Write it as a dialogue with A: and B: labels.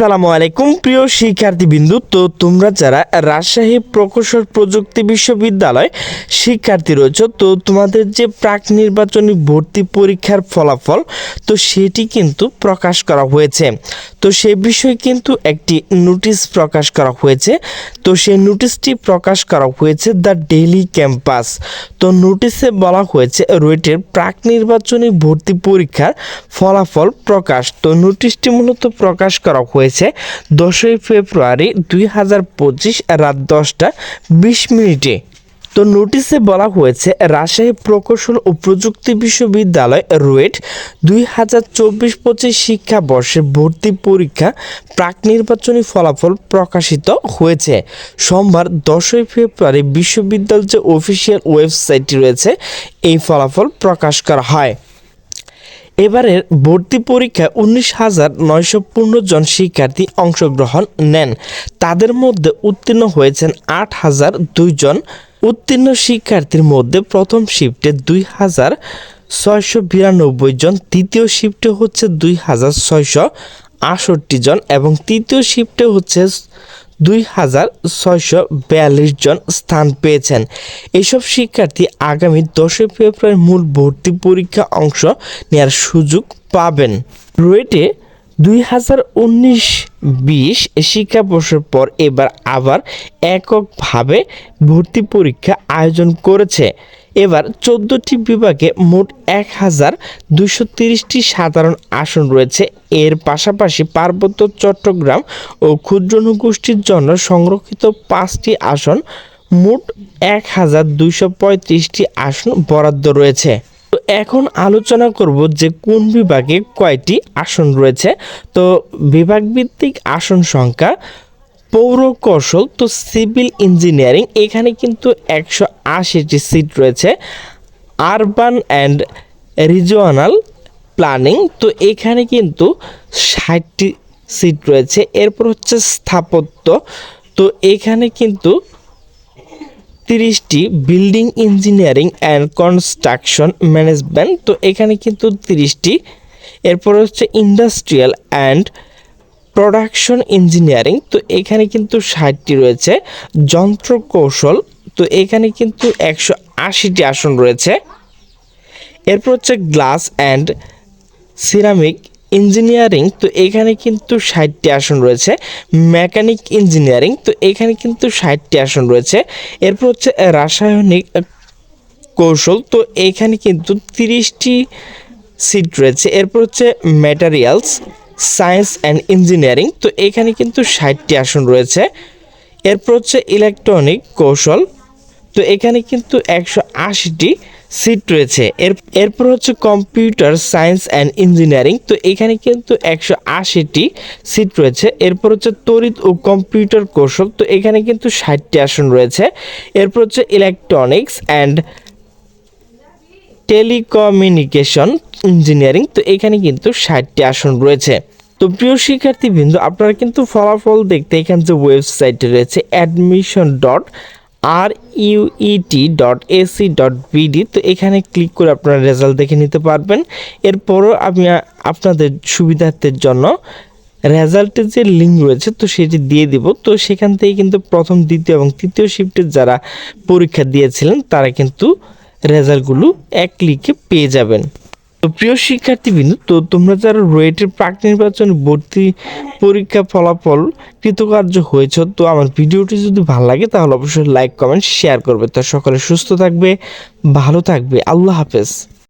A: আসসালামু আলাইকুম। প্রিয় শিক্ষার্থীবৃন্দু, তো তোমরা যারা রাজশাহী প্রকৌশল প্রযুক্তি বিশ্ববিদ্যালয় শিক্ষার্থী রয়েছে, তো তোমাদের যে প্রাক নির্বাচনী ভর্তি পরীক্ষার ফলাফল, তো সেটি কিন্তু প্রকাশ করা হয়েছে। তো সে বিষয়ে কিন্তু একটি নোটিশ প্রকাশ করা হয়েছে। তো সেই নোটিশটি প্রকাশ করা হয়েছে দ্য ডেইলি ক্যাম্পাস। তো নোটিশে বলা হয়েছে, রুয়েটের প্রাক নির্বাচনী ভর্তি পরীক্ষার ফলাফল প্রকাশ। তো নোটিশটি মূলত প্রকাশ করা হয়েছে দশই ফেব্রুয়ারি দুই হাজার পঁচিশ রাত দশটা বিশ মিনিটে। তো নোটিশে বলা হয়েছে, রাজশাহী প্রকৌশল ও প্রযুক্তি বিশ্ববিদ্যালয় রুয়েট দুই হাজার চব্বিশ পঁচিশ শিক্ষাবর্ষে ভর্তি পরীক্ষা প্রাক নির্বাচনী ফলাফল প্রকাশিত হয়েছে। সোমবার দশই ফেব্রুয়ারি বিশ্ববিদ্যালয়ের যে অফিসিয়াল ওয়েবসাইটটি রয়েছে, এই ফলাফল প্রকাশ করা হয়। এবারের ভর্তি পরীক্ষায় উনিশ হাজার নয়শো পনেরো জন শিক্ষার্থী অংশগ্রহণ নেন। তাদের মধ্যে উত্তীর্ণ হয়েছেন আট হাজার দুইজন উত্তীর্ণ শিক্ষার্থীর মধ্যে প্রথম শিফটে দুই হাজার ছয়শো বিরানব্বই জন দ্বিতীয় শিফটে হচ্ছে দুই হাজার ছয়শো আটষট্টি জন এবং তৃতীয় শিফটে হচ্ছে দুই হাজার ছয়শো বিয়াল্লিশ জন স্থান পেয়েছেন। এসব শিক্ষার্থী আগামী দশই ফেব্রুয়ারি মূল ভর্তি পরীক্ষা অংশ নেওয়ার সুযোগ পাবেন। রুয়েটে দুই হাজার উনিশ শিক্ষাবর্ষের পর এবার আবার এককভাবে ভর্তি পরীক্ষা আয়োজন করেছে। এবার চোদ্দোটি বিভাগে মোট এক হাজার দুশো তিরিশটি সাধারণ আসন রয়েছে। এর পাশাপাশি পার্বত্য চট্টগ্রাম ও ক্ষুদ্র নৃগোষ্ঠীর জন্য সংরক্ষিত পাঁচটি আসন, মোট এক হাজার দুইশো পঁয়ত্রিশটি আসন বরাদ্দ রয়েছে। এখন আলোচনা করব যে কোন বিভাগে কয়টি আসন রয়েছে। তো বিভাগ ভিত্তিক আসন সংখ্যা, পৌর কৌশল তো সিভিল ইঞ্জিনিয়ারিং, এখানে কিন্তু একশো আশিটি সিট রয়েছে। আরবান অ্যান্ড রিজিওনাল প্ল্যানিং, তো এখানে কিন্তু ষাটটি সিট রয়েছে। এরপর হচ্ছে স্থাপত্য, তো এখানে কিন্তু তিরিশটি building engineering and construction management তো এখানে কিন্তু তিরিশটি। এরপর হচ্ছে ইন্ডাস্ট্রিয়াল অ্যান্ড প্রোডাকশন ইঞ্জিনিয়ারিং তো এখানে কিন্তু ষাটটি রয়েছে। যন্ত্র কৌশল তো এখানে কিন্তু একশো আশিটি আসন রয়েছে। এরপর হচ্ছে গ্লাস অ্যান্ড সিরামিক ইঞ্জিনিয়ারিং, তো এখানে কিন্তু ষাটটি আসন রয়েছে। মেকানিক ইঞ্জিনিয়ারিং, তো এখানে কিন্তু ষাটটি আসন রয়েছে। এরপর হচ্ছে রাসায়নিক কৌশল, তো এখানে কিন্তু তিরিশটি সিট রয়েছে। এরপর হচ্ছে ম্যাটেরিয়ালস সায়েন্স অ্যান্ড ইঞ্জিনিয়ারিং তো এখানে কিন্তু ষাটটি আসন রয়েছে। এরপর হচ্ছে ইলেকট্রনিক কৌশল, তো এখানে কিন্তু একশো আশিটি সিট রয়েছে। এর, এরপর হচ্ছে কম্পিউটার সায়েন্স অ্যান্ড ইঞ্জিনিয়ারিং তো এখানে কিন্তু একশো আশিটি সিট রয়েছে। এরপর হচ্ছে তড়িৎ ও কম্পিউটার কৌশল, তো এখানে কিন্তু ষাটটি আসন রয়েছে। এরপর হচ্ছে ইলেকট্রনিক্স অ্যান্ড টেলিকমিউনিকেশন ইঞ্জিনিয়ারিং তো এখানে কিন্তু ষাটটি আসন রয়েছে। তো প্রিয় শিক্ষার্থীবৃন্দ, আপনারা কিন্তু ফলাফল দেখতে এখানে যে ওয়েবসাইটে রয়েছে admission dot R UET dot AC dot BD তো এখানে ক্লিক করে আপনারা রেজাল্ট দেখে নিতে পারবেন। এরপরও আমি আপনাদের সুবিধার্থের জন্য রেজাল্টের যে লিঙ্ক রয়েছে, তো সেটি দিয়ে দিব। তো সেখান থেকে কিন্তু প্রথম, দ্বিতীয় এবং তৃতীয় শিফটের যারা পরীক্ষা দিয়েছিলেন, তারা কিন্তু রেজাল্টগুলো এক ক্লিকে পেয়ে যাবেন। তো প্রিয় শিক্ষার্থীবৃন্দ তো তোমরা যারা রুয়েটের প্রাক নির্বাচন ভর্তি পরীক্ষা ফলাফল কৃতকার্য হয়েছ, তো আমার ভিডিওটি যদি ভালো লাগে তাহলে অবশ্যই লাইক কমেন্ট শেয়ার করবে। তো সকলে সুস্থ থাকবে, ভালো থাকবে। আল্লাহ হাফেজ।